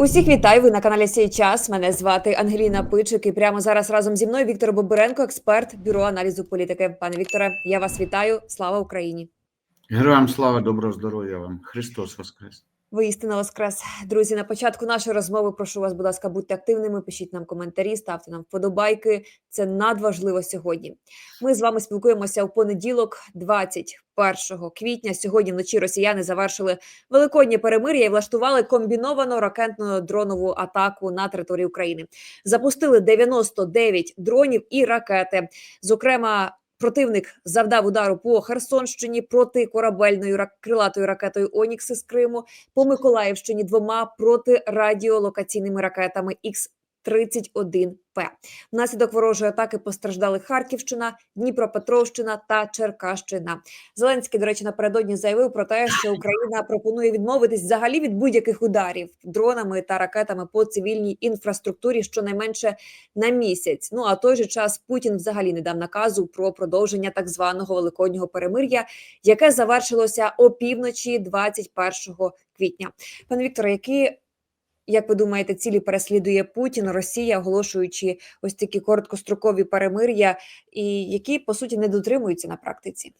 Усіх вітаю. Ви на каналі Сій час. Мене звати Ангеліна Пичик. І прямо зараз разом зі мною Віктор Бобуренко, експерт бюро аналізу політики. Пане Вікторе, я вас вітаю. Слава Україні! Героям слава, доброго здоров'я вам. Христос Воскрес. Ви істинно воскрес. Друзі, на початку нашої розмови прошу вас, будь ласка, будьте активними, пишіть нам коментарі, ставте нам вподобайки. Це надважливо сьогодні. Ми з вами спілкуємося у понеділок, 21 квітня. Сьогодні вночі росіяни завершили великоднє перемир'я і влаштували комбіновану ракетну дронову атаку на території України. Запустили 99 дронів і ракети. Зокрема, Противник завдав удару по Херсонщині протикорабельною рак- крилатою ракетою Онікс із Криму, по Миколаївщині двома проти радіолокаційними ракетами Х-31П. Внаслідок ворожої атаки постраждали Харківщина, Дніпропетровщина та Черкащина. Зеленський, до речі, напередодні заявив про те, що Україна пропонує відмовитись взагалі від будь-яких ударів дронами та ракетами по цивільній інфраструктурі щонайменше на місяць. Ну а той же час Путін взагалі не дав наказу про продовження так званого великоднього перемир'я, яке завершилося опівночі 21 квітня. Пане Вікторе, які як ви думаєте, цілі переслідує Путін, Росія, оголошуючи ось такі короткострокові перемир'я, і які по суті не дотримуються на практиці?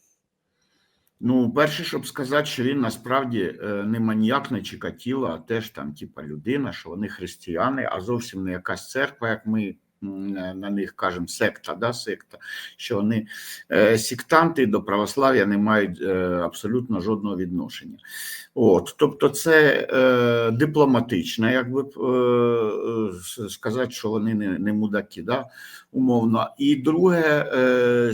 Ну, перше, щоб сказати, що він насправді е, не маніяк, не чекатіла, а теж там, типа, людина, що вони християни, а зовсім не якась церква, як ми на них кажемо, секта, да, секта, що вони е, сектанти до православ'я не мають е, абсолютно жодного відношення. От, тобто, це е, дипломатично, якби б, е, сказати, що вони не, не мудаки, да, умовно. І друге,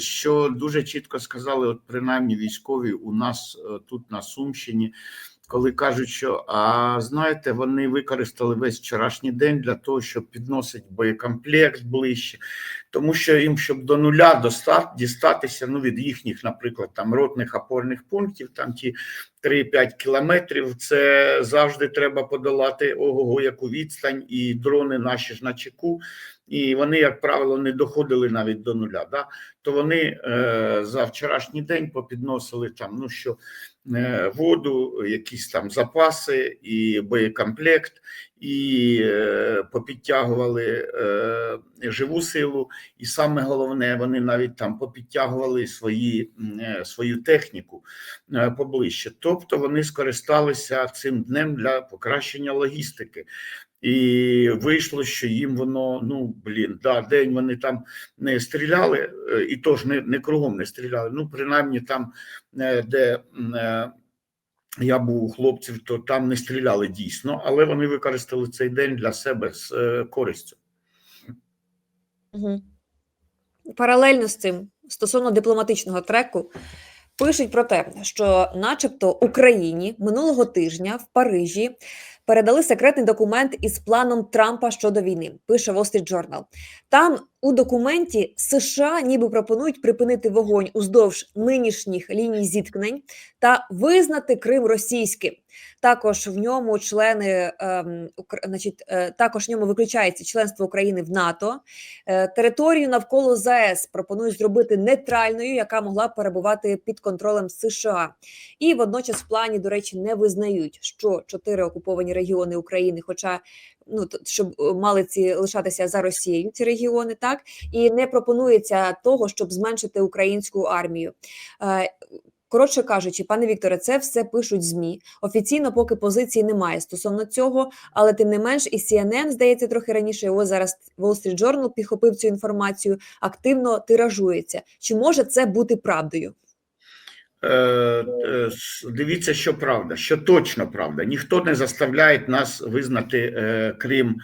що дуже чітко сказали, от принаймні військові у нас тут на Сумщині, коли кажуть, що а знаєте, вони використали весь вчорашній день для того, щоб підносити боєкомплект ближче, тому що їм, щоб до нуля достат, дістатися ну, від їхніх, наприклад, там ротних опорних пунктів, там ті 3-5 кілометрів, це завжди треба подолати ого, яку відстань, і дрони наші ж на чеку. І вони, як правило, не доходили навіть до нуля. Да? То вони е, за вчорашній день попідносили там, ну що е, воду, якісь там запаси і боєкомплект, і е, попідтягували е, живу силу. І саме головне, вони навіть там попідтягували свої, е, свою техніку поближче. Тобто вони скористалися цим днем для покращення логістики. І вийшло, що їм воно, ну блін, да, день вони там не стріляли, і то ж не, не кругом не стріляли. Ну, принаймні там, де я був у хлопців, то там не стріляли дійсно, але вони використали цей день для себе з е, користю. Паралельно з цим, стосовно дипломатичного треку, пишуть про те, що, начебто, Україні минулого тижня в Парижі передали секретний документ із планом Трампа щодо війни. Пише Wall Street Journal. Там у документі США ніби пропонують припинити вогонь уздовж нинішніх ліній зіткнень та визнати Крим російським. Також в ньому члени, ем, значить, е, також в ньому виключається членство України в НАТО. Е, територію навколо ЗАЕС пропонують зробити нейтральною, яка могла перебувати під контролем США. І водночас в плані, до речі, не визнають, що чотири окуповані регіони України, хоча ну щоб е, мали ці лишатися за Росією, ці регіони, так і не пропонується того, щоб зменшити українську армію. Е, Коротше кажучи, пане Вікторе, це все пишуть змі. Офіційно поки позиції немає стосовно цього, але тим не менш, і CNN, здається, трохи раніше. Ось зараз Wall Street Journal підхопив цю інформацію, активно тиражується. Чи може це бути правдою? Е, е, Дивіться, що правда, що точно правда. Ніхто не заставляє нас визнати е, Крим.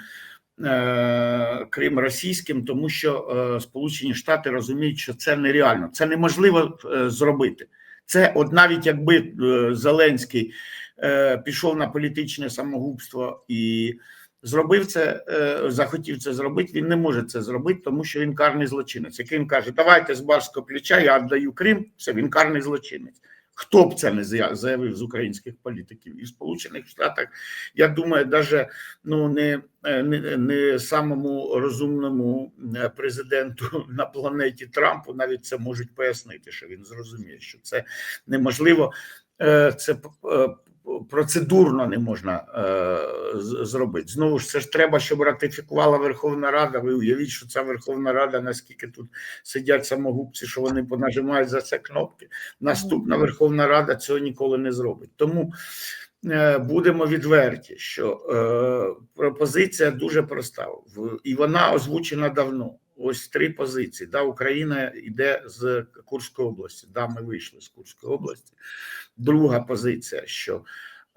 Крим російським, тому що Сполучені Штати розуміють, що це нереально, це неможливо зробити. Це от навіть якби Зеленський пішов на політичне самогубство і зробив це, е, захотів це зробити, він не може це зробити, тому що він карний злочинець. Який він каже, давайте з барського плеча, я віддаю Крим, все, він карний злочинець. Хто б це не зая- заявив з українських політиків і Сполучених Штатах, я думаю, навіть ну не, е, не, не самому розумному е, президенту на планеті Трампу навіть це можуть пояснити, що він зрозуміє, що це неможливо. Це процедурно не можна е, зробити. Знову ж це ж треба, щоб ратифікувала Верховна Рада. Ви уявіть, що ця Верховна Рада, наскільки тут сидять самогубці, що вони понажимають за це кнопки. Наступна Верховна Рада цього ніколи не зробить. Тому е, будемо відверті, що е, пропозиція дуже проста, і вона озвучена давно. Ось три позиції. Да, Україна йде з Курської області. Да, ми вийшли з Курської області. Друга позиція, що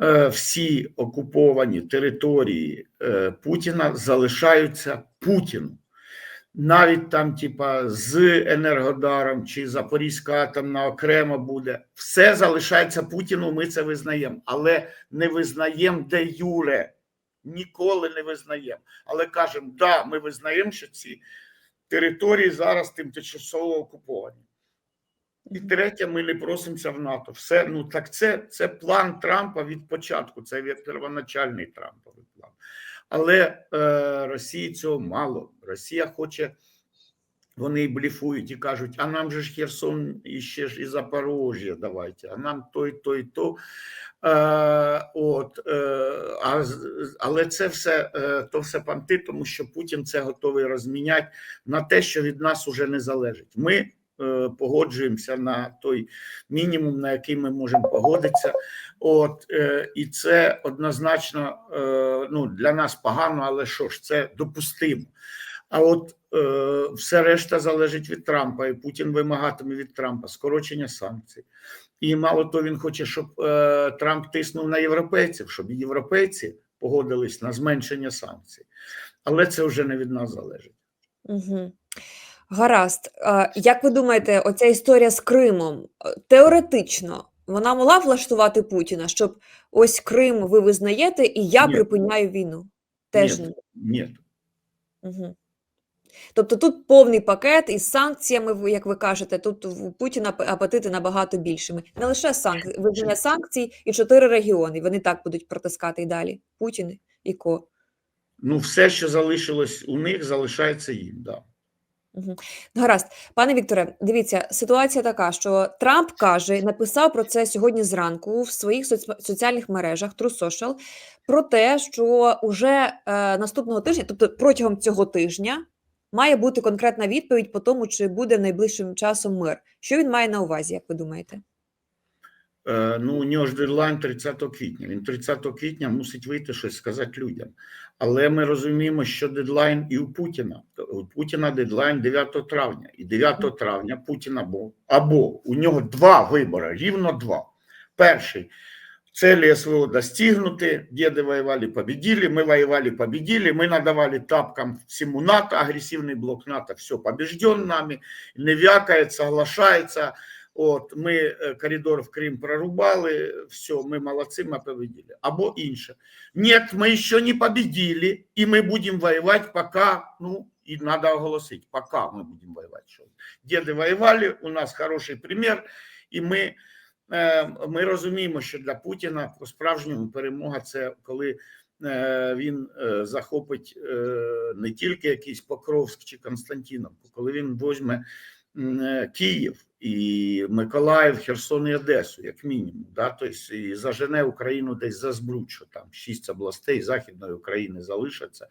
е, всі окуповані території е, Путіна залишаються Путіну. Навіть там, типа, з Енергодаром чи Запорізька атомна окремо буде, все залишається Путіну. Ми це визнаємо, але не визнаємо де юре. Ніколи не визнаємо. Але кажемо, да, ми визнаємо, що ці території зараз тимчасово окуповані. І третє, ми не просимося в НАТО. Все, ну так це, це план Трампа від початку, це від первоначальний Трамповий план. Але е, Росії цього мало. Росія хоче, вони бліфують і кажуть, а нам же ж Херсон і ще ж і Запорожжя давайте, а нам то, і то. Е, от, е, а, але це все, е, то все панти, тому що Путін це готовий розміняти на те, що від нас уже не залежить. Ми е, погоджуємося на той мінімум, на який ми можемо погодитися. От е, і це однозначно е, ну, для нас погано, але що ж, це допустимо. А от все решта залежить від Трампа, і Путін вимагатиме від Трампа скорочення санкцій. І мало того, він хоче, щоб е, Трамп тиснув на європейців, щоб європейці погодились на зменшення санкцій. Але це вже не від нас залежить. Угу. Гаразд. Як ви думаєте, оця історія з Кримом е, теоретично вона могла влаштувати Путіна, щоб ось Крим ви визнаєте, і я Ні. припиняю війну? Теж ні. Ні. Угу. Тобто тут повний пакет із санкціями, як ви кажете, тут у Путіна апетити набагато більшими. Не лише санкції, визнання санкцій і чотири регіони. Вони так будуть протискати і далі. Путін і ко. Ну, все, що залишилось у них, залишається їм. Да. Гаразд, пане Вікторе, дивіться, ситуація така, що Трамп каже, написав про це сьогодні зранку в своїх соц- соціальних мережах True Social, про те, що уже е, наступного тижня, тобто протягом цього тижня, має бути конкретна відповідь по тому, чи буде найближчим часом мир. Що він має на увазі, як ви думаєте? Е, ну, у нього ж дедлайн 30 квітня. Він 30 квітня мусить вийти щось сказати людям. Але ми розуміємо, що дедлайн і у Путіна. У Путіна дедлайн 9 травня. І 9 травня Путін або, або у нього два вибори, рівно два. Перший цели СВО достигнуты, деды воевали, победили, мы воевали, победили, мы надавали тапкам всему НАТО, агрессивный блок НАТО, все побежден нами, не вякает, соглашается, от, ми е, коридор в Крим прорубали, все, ми молодці, ми победили. Або інше. Нет, ми ще не победили, і ми будемо воювати, поки, ну, і треба оголосити, поки ми будемо воювати. Що Діди воювали, у нас хороший примір, і ми, е, ми розуміємо, що для Путіна по-справжньому перемога це коли е, він е, захопить е, не тільки якийсь Покровськ чи Константіновку, коли він возьме е, Київ і Миколаїв, Херсон і Одесу, як мінімум, да, тобто і зажене Україну десь за збруч, що там шість областей Західної України залишаться,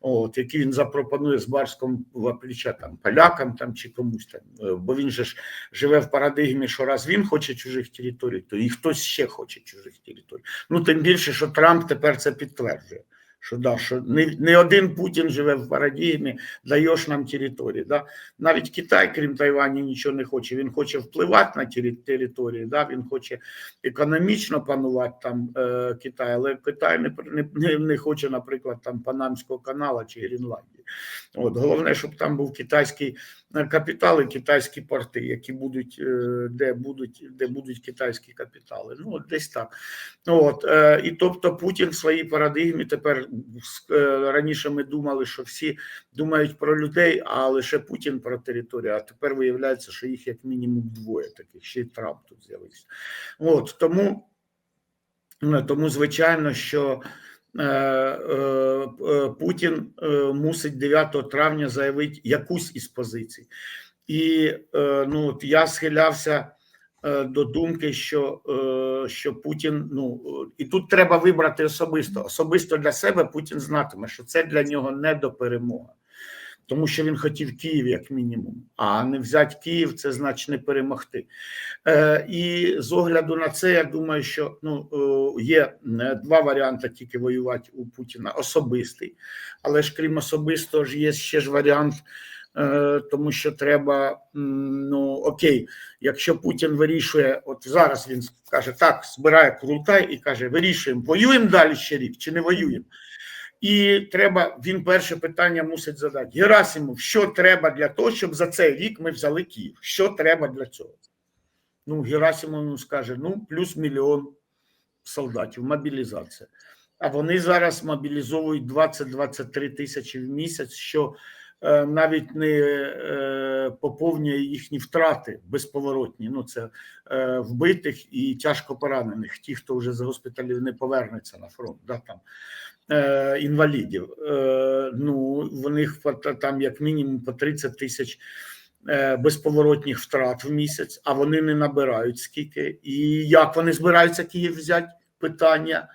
от, які він запропонує з барськом плеча там полякам там чи комусь там, Е, бо він же ж живе в парадигмі, що раз він хоче чужих територій, то і хтось ще хоче чужих територій. Ну тим більше, що Трамп тепер це підтверджує. Що да, що не, не один Путін живе в парадігмі, даєш нам території. Да? Навіть Китай, крім Тайвані, нічого не хоче. Він хоче впливати на території, да? він хоче економічно панувати там е, Китай, але Китай не, не, не, хоче, наприклад, там Панамського каналу чи Гренландії. От головне, щоб там був китайський е, капітал і китайські порти, які будуть, е, де будуть, де будуть китайські капітали. Ну, от десь так. От, е, і тобто Путін в своїй парадигмі тепер раніше ми думали, що всі думають про людей, а лише Путін про територію. А тепер виявляється, що їх як мінімум двоє таких, ще й Трамп тут з'явився. От тому, тому звичайно, що. Е, е, е, Путін мусить 9 травня заявити якусь із позицій. І ну, я схилявся до думки, що, що Путін, ну і тут треба вибрати особисто. Особисто для себе Путін знатиме, що це для нього не до перемоги. Тому що він хотів Київ як мінімум, а не взяти Київ, це значить не перемогти. Е, і з огляду на це, я думаю, що ну, е, є е, два варіанти тільки воювати у Путіна особистий. Але ж крім особистого, ж є ще ж варіант, е, тому що треба, ну окей, якщо Путін вирішує, от зараз він каже, так, збирає крултай і каже: вирішуємо, воюємо далі ще рік чи не воюємо. І треба, він перше питання мусить задати: Герасимов, що треба для того, щоб за цей рік ми взяли Київ? Що треба для цього? Ну, Герасимов скаже: ну, плюс мільйон солдатів, мобілізація. А вони зараз мобілізовують 20-23 тисячі в місяць, що навіть не е, поповнює їхні втрати безповоротні. Ну, це е, вбитих і тяжко поранених, ті, хто вже з госпіталів не повернеться на фронт. Да, там е, інвалідів. Е, ну, в них там як мінімум по 30 тисяч е, безповоротних втрат в місяць, а вони не набирають скільки. І як вони збираються Київ взяти? Питання.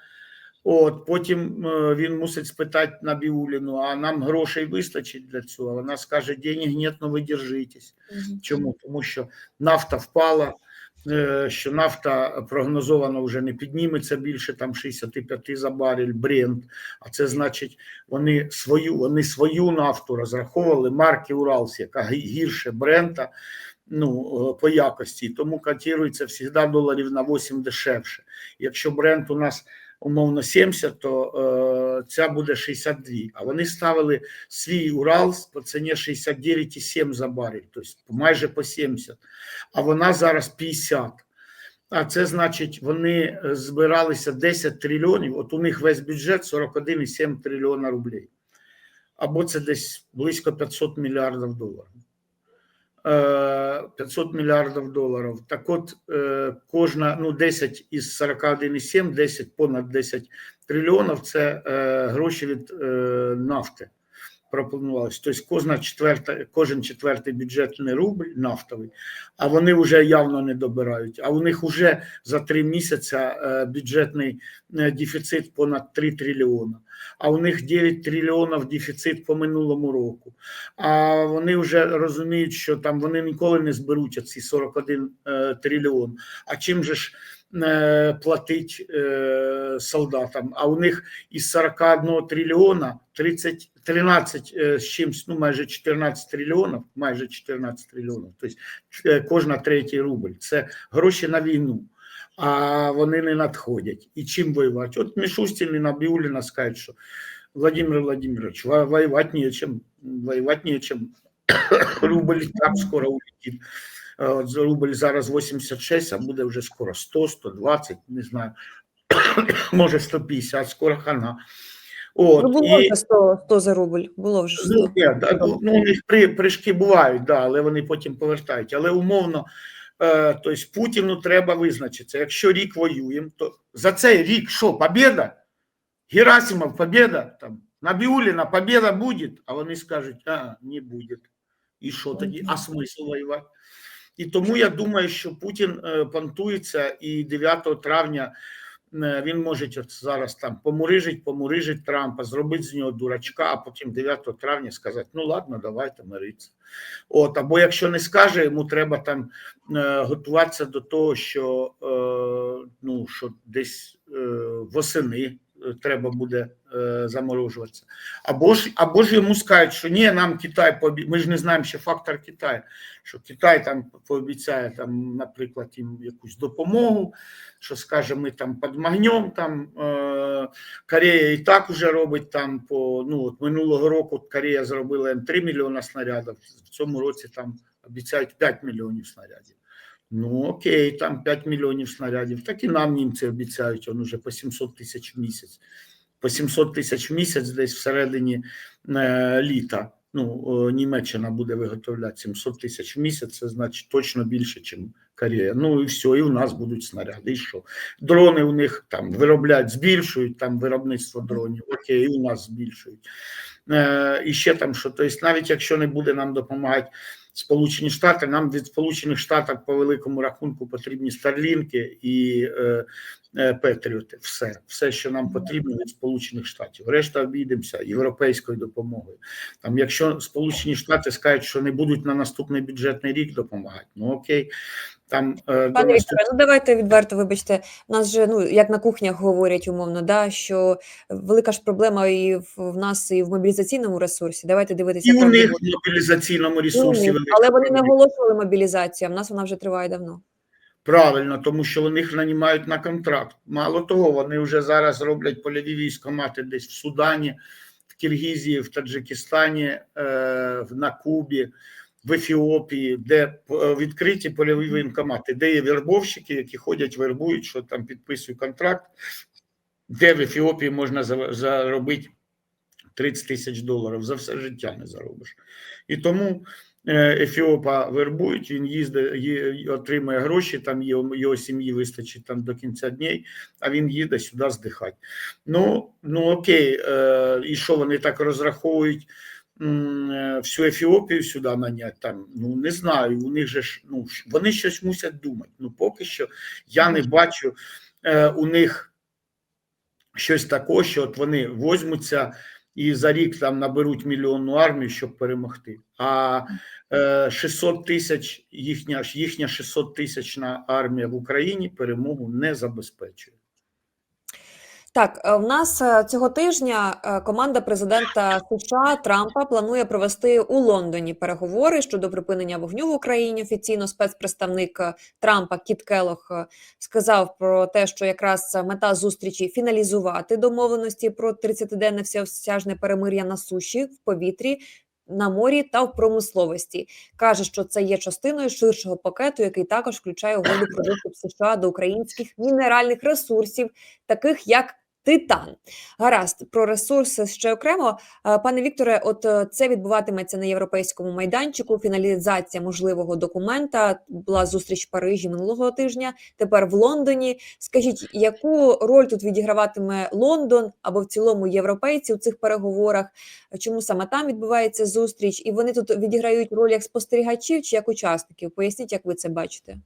От потім е, він мусить спитати Набіуліну, а нам грошей вистачить для цього. Вона скаже: денег нет, но ви держитесь. Мгм. Чому? Тому що нафта впала, е, що нафта прогнозовано вже не підніметься більше там 65 за барель Брент. А це значить, вони свою, вони свою нафту розраховували марки Уралс, яка гірше Брента. Ну, е, по якості, тому котирується завжди доларів на 8 дешевше. Якщо бренд у нас умовно 70, то е, ця буде 62. А вони ставили свій Уралс по ціні 69,7 за барель, тобто майже по 70, а вона зараз 50. А це значить, вони е, збиралися 10 трильйонів, от у них весь бюджет 41,7 трильйона рублей. Або це десь близько 500 мільярдів доларів. Е, 500 мільярдів доларів. Так от, е, кожна, ну 10 із 41,7, 10, понад 10 трильйонів – це е, гроші від е, нафти пропонувалось. Тобто кожна четверта, кожен четвертий бюджетний рубль нафтовий, а вони вже явно не добирають. А у них вже за три місяці е, бюджетний е, дефіцит понад 3 трильйона. А у них 9 трильйонів дефіцит по минулому року. А вони вже розуміють, що там вони ніколи не зберуть ці 41 е, трильйон. А чим же ж е, платить е, солдатам? А у них із 41 трильйона 30, 13 е, з чимсь, ну майже 14 трильйонів, майже 14 трильйонів, тобто кожна третій рубль. Це гроші на війну. А вони не надходять. І чим воювати? От Мішустін і Набіуліна скажуть, що Владимир Владимирович, во- воевать нечем, воевать нечем. Рубль так скоро улетит. Е, От за рубль зараз 86, а буде вже скоро 100, 120, не знаю, може 150, скоро хана. От, Ну, було і, вже 100, 100 за рубль, було вже 100. ну, ні, да, ну, ну, у них при, прыжки бувають, да, але вони потім повертають. Але умовно, тобто Путіну треба визначитися. Якщо рік воюємо, то за цей рік що, побіда? Герасимов, побіда? Там, Набіуліна, побіда буде? А вони скажуть, а, не буде. І що тоді? А смисл воювати? І тому я думаю, що Путін е, понтується і 9 травня е, Він може зараз там помурижить, помурижить Трампа, зробити з нього дурачка, а потім 9 травня сказати: ну ладно, давайте миритися. От, або якщо не скаже, йому треба там е, готуватися до того, що, е, ну, що десь е, восени е, треба буде е, заморожуватися. Або ж, або ж йому скажуть, що ні, нам Китай пообі... Ми ж не знаємо ще фактор Китаю, що Китай там пообіцяє, там, наприклад, їм якусь допомогу, що скаже, ми там підмагнем, там е, Корея і так уже робить там по ну от минулого року Корея зробила їм 3 мільйона снарядів. В цьому році там обіцяють 5 мільйонів снарядів. Ну окей, там 5 мільйонів снарядів. Так і нам німці обіцяють, он уже по 700 тисяч в місяць. По 700 тисяч в місяць десь всередині е, літа. Ну, Німеччина буде виготовляти 700 тисяч в місяць, це значить точно більше, ніж Корея. Ну і все, і у нас будуть снаряди. І що? Дрони у них там виробляють, збільшують там виробництво дронів. Окей, і у нас збільшують. Е, і ще там що, тобто, навіть якщо не буде нам допомагати Сполучені Штати. Нам від Сполучених Штатів по великому рахунку потрібні старлінки і е, е, Петріоти. Все, все, що нам потрібно від Сполучених Штатів. Решта обійдемося європейською допомогою. Там, якщо Сполучені Штати скажуть, що не будуть на наступний бюджетний рік допомагати, ну окей. Там е, Пане Вікторе, ну давайте відверто, вибачте. У нас же ну як на кухнях говорять умовно, да що велика ж проблема і в, в нас, і в мобілізаційному ресурсі. Давайте дивитися і у них в мобілізаційному ресурсі велика але вони не оголошували мобілізацію. А в нас вона вже триває давно. Правильно, тому що вони їх нанімають на контракт. Мало того, вони вже зараз роблять польові військомати десь в Судані, в Киргізії, в Таджикистані, е, в- на Кубі, в Ефіопії, де е, відкриті польові воєнкомати, де є вербовщики, які ходять, вербують, що там підписують контракт, де в Ефіопії можна заробити 30 тисяч доларів за все життя не заробиш. І тому е, Ефіопа вербують, він їздить, отримує гроші, там його, його сім'ї вистачить там до кінця днів, а він їде сюди здихати. Ну, ну окей, е, і що вони так розраховують всю Ефіопію сюди наняти? Там, ну не знаю, у них же ж, ну, вони щось мусять думати. Ну, поки що я не бачу е, у них щось такого, що от вони возьмуться і за рік там наберуть мільйонну армію, щоб перемогти. А е, 600 тисяч їхня їхня 600 тисячна армія в Україні перемогу не забезпечує. Так, е, в нас е, цього тижня е, команда президента США Трампа планує провести у Лондоні переговори щодо припинення вогню в Україні. Офіційно спецпредставник Трампа Кіт Келох сказав про те, що якраз мета зустрічі фіналізувати домовленості про 30-денне всеосяжне перемир'я на суші в повітрі. На морі та в промисловості каже, що це є частиною ширшого пакету, який також включає угоду про доступ США до українських мінеральних ресурсів, таких як Титан. Гаразд, про ресурси ще окремо. Е, Пане Вікторе, от е, це відбуватиметься на європейському майданчику. Фіналізація можливого документа була зустріч в Парижі минулого тижня. Тепер в Лондоні. Скажіть, яку роль тут відіграватиме Лондон або в цілому європейці у цих переговорах? Чому саме там відбувається зустріч? І вони тут відіграють роль як спостерігачів чи як учасників? Поясніть, як ви це бачите?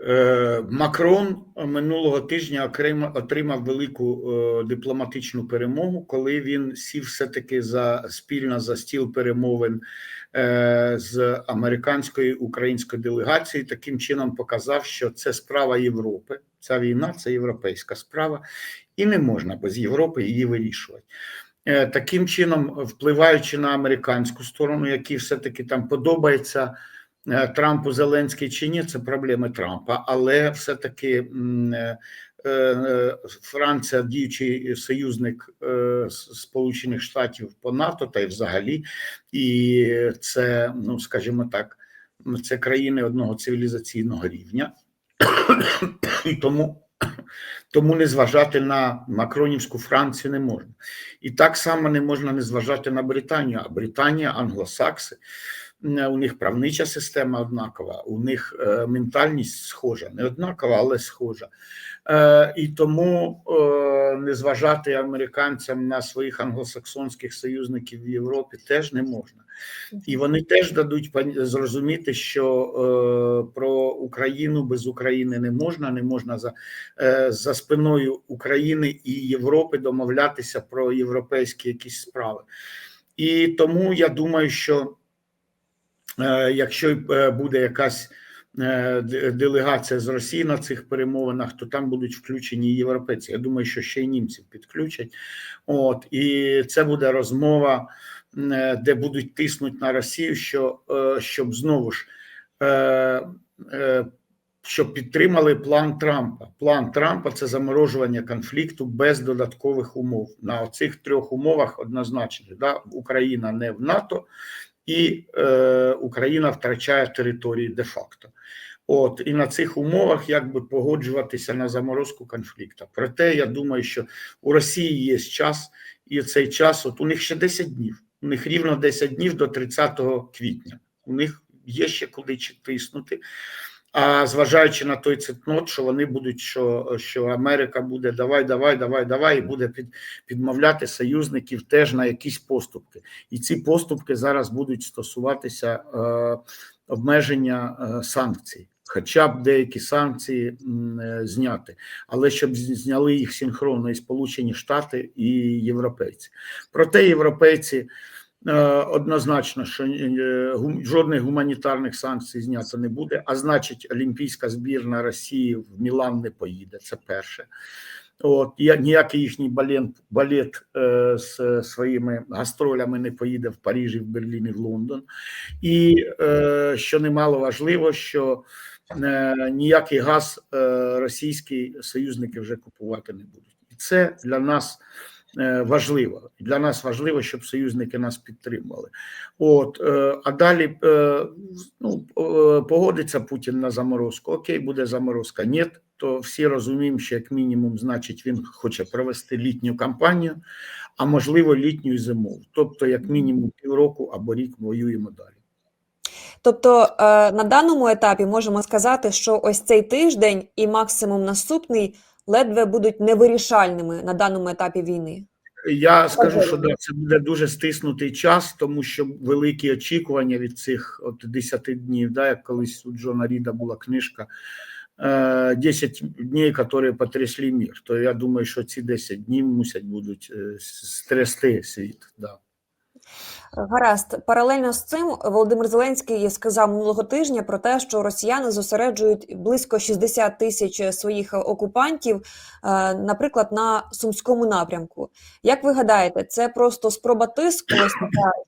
Е, Макрон минулого тижня отримав велику е, дипломатичну перемогу, коли він сів все-таки за спільно за стіл перемовин е, з американської української делегації. Таким чином показав, що це справа Європи. Ця війна це європейська справа, і не можна без Європи її вирішувати. Таким чином, впливаючи на американську сторону, який все-таки там подобається. Е, Трампу Зеленський чи ні, це проблеми Трампа, але все-таки е, е, Франція, діючий союзник Сполучених Штатів по НАТО та й взагалі, і це, ну скажімо так, це країни одного цивілізаційного рівня, і тому. Тому не зважати на Макронівську Францію не можна. І так само не можна не зважати на Британію. А Британія, англосакси, у них правнича система однакова, у них е, ментальність схожа, не однакова, але схожа. Е, І тому е, не зважати американцям на своїх англосаксонських союзників в Європі теж не можна. І вони теж дадуть зрозуміти, що е, про Україну без України не можна, не можна за, е, за спиною України і Європи домовлятися про європейські якісь справи. І тому я думаю, що Е, якщо е, буде якась е, делегація з Росії на цих перемовинах, то там будуть включені європейці. Я думаю, що ще й німців підключать. От і це буде розмова, е, де будуть тиснути на Росію, що е, щоб знову ж. е, е, Щоб підтримали план Трампа. План Трампа це заморожування конфлікту без додаткових умов. На оцих трьох умовах однозначно да? Україна не в НАТО, і е, Україна втрачає території де-факто. От і на цих умовах якби погоджуватися на заморозку конфлікту. Проте я думаю, що у Росії є час, і цей час, от у них ще 10 днів. У них рівно 10 днів до 30 квітня. У них є ще куди тиснути. А зважаючи на той цитнот, що вони будуть, що, що Америка буде давай, давай, давай, давай, і буде під, підмовляти союзників теж на якісь поступки. І ці поступки зараз будуть стосуватися е, обмеження е, санкцій. Хоча б деякі санкції е, зняти, але щоб зняли їх синхронно і Сполучені Штати і європейці. Проте європейці однозначно, що е, жодних гуманітарних санкцій знято не буде. А значить, Олімпійська збірна Росії в Мілан не поїде. Це перше. От ніякий їхній балет, балет е, з своїми гастролями не поїде в Парижі, в Берлін і в Лондон. І е, що немало важливо, що е, ніякий газ е, російський союзники вже купувати не будуть. І це для нас е, важливо. Для нас важливо, щоб союзники нас підтримували. От е, а далі е, ну, е, погодиться Путін на заморозку. Окей, буде заморозка. Ні, то всі розуміємо, що як мінімум, значить, він хоче провести літню кампанію, а можливо, літню і зимову. Тобто, як мінімум, півроку або рік воюємо далі. Тобто е, на даному етапі можемо сказати, що ось цей тиждень і максимум наступний ледве будуть невирішальними на даному етапі війни. Я скажу, що да, це буде дуже стиснутий час, тому що великі очікування від цих от 10 днів, да, як колись у Джона Ріда була книжка е, 10 днів, які потрясли мір. То я думаю, що ці 10 днів мусять будуть е, стрясти світ. Да. Гаразд, паралельно з цим Володимир Зеленський сказав минулого тижня про те, що росіяни зосереджують близько 60 тисяч своїх окупантів, е, наприклад, на сумському напрямку. Як ви гадаєте, це просто спроба тиску,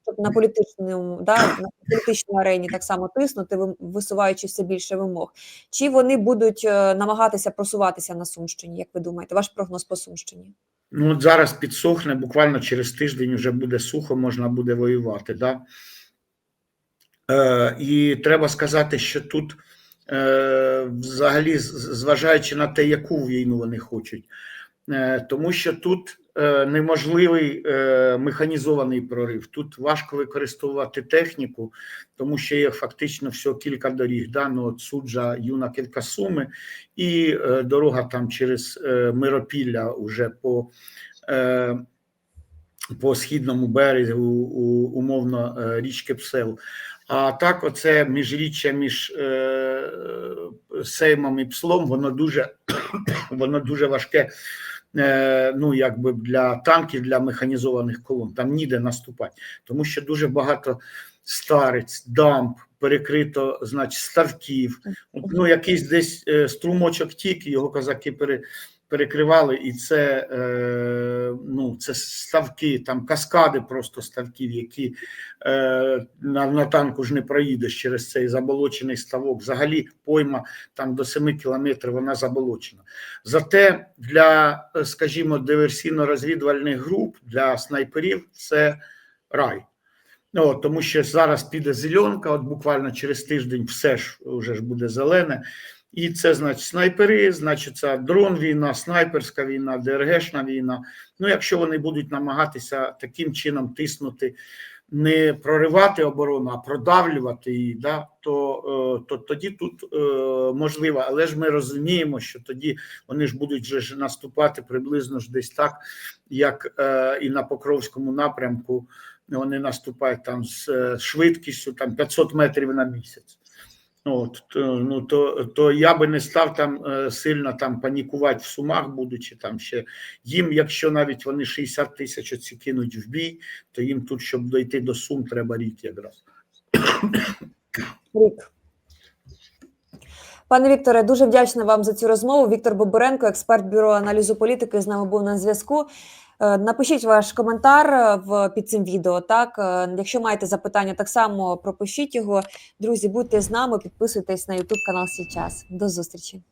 щоб на політичному да, на політичній арені так само тиснути, ви- висуваючи все більше вимог? Чи вони будуть е, намагатися просуватися на Сумщині? Як ви думаєте, ваш прогноз по Сумщині? Ну, от зараз підсохне, буквально через тиждень вже буде сухо, можна буде воювати. Да? Е, і треба сказати, що тут, е, взагалі, зважаючи на те, яку війну вони хочуть, е, тому що тут неможливий е, механізований прорив. Тут важко використовувати техніку, тому що є фактично всього кілька доріг. Да? Ну, от суджа юна кілька суми, і е, дорога там через е, Миропілля уже по. Е, по східному берегу умовно е, річки Псел. А так, оце міжріччя між е, Сеймом і Пслом, воно дуже, воно дуже важке. Е, Ну, якби для танків, для механізованих колон, там ніде наступати, тому що дуже багато старець, дамп. перекрито, значить, ставків. Ну, якийсь десь е, струмочок тік, його козаки пере, перекривали, і це, е, ну, це ставки, там каскади просто ставків, які е, на, на танку ж не проїдеш через цей заболочений ставок. Взагалі пойма там до 7 кілометрів вона заболочена. Зате для, е, скажімо, диверсійно-розвідувальних груп, для снайперів це рай. Ну, тому що зараз піде зеленка, от буквально через тиждень все ж вже ж буде зелене. І це значить снайпери, значить, це дрон війна, снайперська війна, ДРГшна війна. Ну, якщо вони будуть намагатися таким чином тиснути, не проривати оборону, а продавлювати її, да, то, е, то тоді тут е, можливо, але ж ми розуміємо, що тоді вони ж будуть ж наступати приблизно ж десь так, як е, і на Покровському напрямку вони наступають там з швидкістю там 500 метрів на місяць. От, то, ну, то, то я би не став там е, сильно там панікувати в сумах, будучи там ще їм, якщо навіть вони 60 тисяч оці кинуть в бій, то їм тут, щоб дойти до сум, треба рік якраз. Рік. Пане Вікторе, дуже вдячна вам за цю розмову. Віктор Боборенко, експерт бюро аналізу політики, з нами був на зв'язку. Е, Напишіть ваш коментар е, в під цим відео. Так, Е, якщо маєте запитання, так само пропишіть його. Друзі, будьте з нами, підписуйтесь на YouTube канал Сій час. До зустрічі.